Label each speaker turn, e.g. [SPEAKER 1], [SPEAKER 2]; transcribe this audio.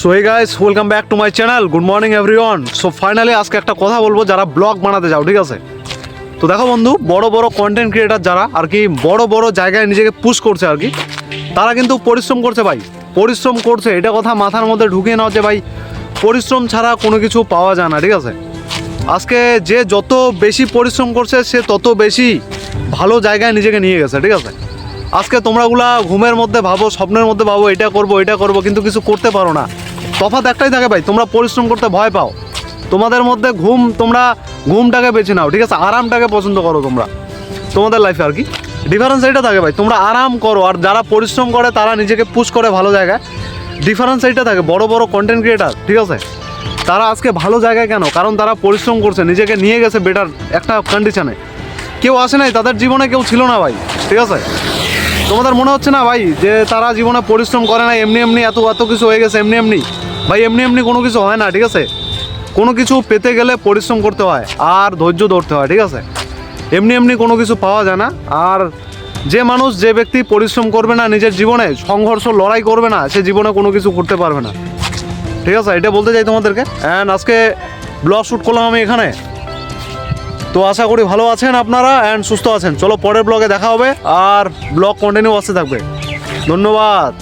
[SPEAKER 1] So hey guys welcome back to my channel good morning everyone so finally আজকে একটা কথা বলব যারা ব্লগ বানাতে যাও, ঠিক আছে? তো দেখো বন্ধু, বড় বড় কন্টেন্ট ক্রিয়েটার যারা, আর কি বড় বড় জায়গায় নিজেকে পুশ করছে আর কি, তারা কিন্তু পরিশ্রম করছে ভাই। পরিশ্রম করছে, এটা কথা মাথার মধ্যে ঢুকিয়ে নাও যে ভাই, পরিশ্রম ছাড়া কোনো কিছু পাওয়া যায় না, ঠিক আছে? আজকে যে যত বেশি পরিশ্রম করছে, সে তত বেশি ভালো জায়গায় নিজেকে নিয়ে গেছে, ঠিক আছে? আজকে তোমরাগুলা ঘুমের মধ্যে ভাবো, স্বপ্নের মধ্যে ভাবো, এটা করব এটা করব, কিন্তু কিছু করতে পারো না। তফাৎ একটাই থাকে ভাই, তোমরা পরিশ্রম করতে ভয় পাও। তোমাদের মধ্যে ঘুম, তোমরা ঘুমটাকে বেছে নাও, ঠিক আছে? আরামটাকে পছন্দ করো তোমরা। তোমাদের লাইফে আর কি? ডিফারেন্স এইটা থাকে ভাই, তোমরা আরাম করো, আর যারা পরিশ্রম করে, তারা নিজেকে পুশ করে ভালো জায়গায়। ডিফারেন্স এইটা থাকে, বড় বড় কন্টেন্ট ক্রিয়েটার ঠিক আছে? তারা আজকে ভালো জায়গায় কেন? কারণ তারা পরিশ্রম করছে, নিজেকে নিয়ে গেছে বেটার একটা কন্ডিশনে কেউ আসে নাই, তাদের জীবনে কেউ ছিল না ভাই, ঠিক আছে? তোমাদের মনে হচ্ছে না ভাই, যে তারা জীবনে পরিশ্রম করে না এমনি এমনি এত এত কিছু হয়ে গেছে, এমনি এমনি? ভাই, এমনি এমনি কোনো কিছু হয় না, ঠিক আছে? কোনো কিছু পেতে গেলে পরিশ্রম করতে হয়, আর ধৈর্য ধরতে হয়, ঠিক আছে? এমনি এমনি কোনো কিছু পাওয়া যায় না, আর যে মানুষ, যে ব্যক্তি পরিশ্রম করবে না নিজের জীবনে, সংঘর্ষ, লড়াই করবে না, সে জীবনে কোনো কিছু করতে পারবে না। ঠিক আছে, এটা বলতে চাই তোমাদেরকে। অ্যান্ড আজকে ব্লগ শ্যুট করলাম আমি এখানে। তো আশা করি ভালো আছেন আপনারা অ্যান্ড সুস্থ আছেন। চলো পরের ব্লগে দেখা হবে, আর ব্লগ কন্টিনিউ আসতে থাকবে। ধন্যবাদ।